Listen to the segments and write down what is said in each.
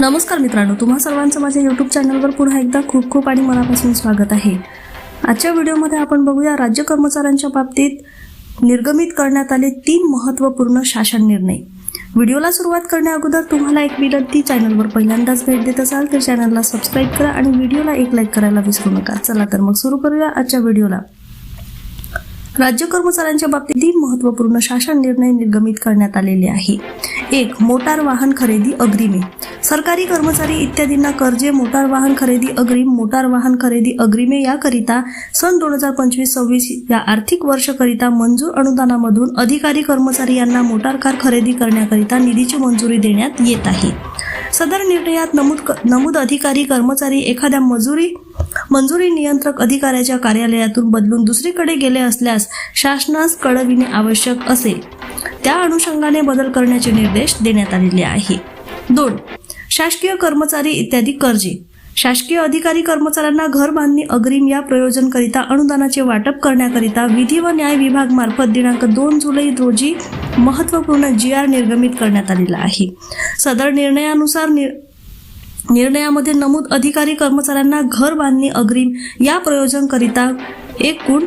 नमस्कार मित्रांनो तुम्हा सर्वांचं माझ्या यूट्यूब चॅनलवर पुन्हा एकदा खूप खूप आणि मनापासून स्वागत आहे. आजच्या व्हिडिओमध्ये आपण बघूया राज्य कर्मचाऱ्यांच्या बाबतीत निर्गमित करण्यात आले तीन महत्त्वपूर्ण शासन निर्णय. व्हिडिओला सुरुवात करण्या अगोदर तुम्हाला एक विनंती चॅनलवर पहिल्यांदाच भेट देत असाल तर चॅनलला सबस्क्राईब करा आणि व्हिडिओला एक लाईक करायला विसरू नका. चला तर मग सुरू करूया आजच्या व्हिडिओला. राज्य कर्मचाऱ्यांच्या बाबतीत तीन महत्त्वपूर्ण शासन निर्णय निर्गमित करण्यात आलेले आहे. एक मोटार वाहन खरेदी अग्रिमे. सरकारी कर्मचारी इत्यादींना कर्जे मोटार वाहन खरेदी अग्रिम मोटार वाहन खरेदी अग्रिमे याकरिता सन दोन हजार पंचवीस सव्वीस या आर्थिक वर्षकरिता मंजूर अनुदानामधून अधिकारी कर्मचारी यांना मोटार कार खरेदी करण्याकरिता निधीची मंजुरी देण्यात येत आहे. सदर निर्णयात नमूद क- नमूद अधिकारी कर्मचारी एखाद्या मजुरी मंजुरी नियंत्रक अधिकाऱ्याच्या कार्यालयातून बदलून दुसरीकडे गेले असल्यास शासनास कळविणे आवश्यक असेल त्या अनुषंगाने बदल करण्याचे निर्देश देण्यात आलेले आहे. दोन शासकीय कर्मचारी इत्यादी कर्जे. शासकीय अधिकारी कर्मचाऱ्यांना घर बांधणी अग्रिम या प्रयोजनकरिता अनुदानाचे वाटप करण्याकरिता विधी व न्याय विभाग मार्फत दिनांक दोन जुलै रोजी महत्त्वपूर्ण जी आर निर्गमित करण्यात आलेला आहे. सदर निर्णयानुसार नि निर्णयामध्ये नमूद अधिकारी कर्मचाऱ्यांना घर बांधणी अग्रिम या प्रयोजनकरिता एकूण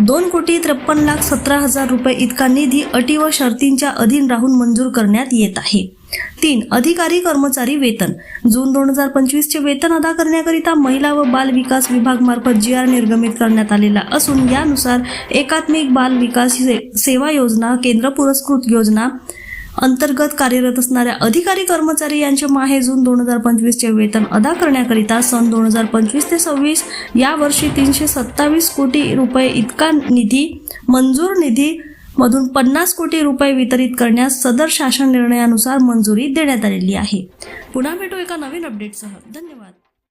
दोन कोटी त्रेपन्न लाख सतरा हजार रुपये इतका निधी अटी व शर्तींच्या अधीन राहून मंजूर करण्यात येत आहे. तीन अधिकारी कर्मचारी वेतन. जून दोन हजार पंचवीसचे वेतन अदा करण्याकरिता महिला व बाल विकास विभाग मार्फत जी आर निर्गमित करण्यात आलेला असून यानुसार एकात्मिक बाल विकास से- सेवा योजना केंद्र पुरस्कृत योजना अंतर्गत कार्यरत असणाऱ्या अधिकारी कर्मचारी यांचे माहे जून दोन हजार पंचवीसचे वेतन अदा करण्याकरिता सन दोन हजार पंचवीस ते सव्वीस या वर्षी तीनशे सत्तावीस कोटी रुपये इतका निधी मंजूर निधी मधून पन्नास कोटी रुपये वितरित करण्यास सदर शासन निर्णयानुसार मंजुरी देण्यात आलेली आहे. पुन्हा भेटू एका नवीन अपडेटसह धन्यवाद.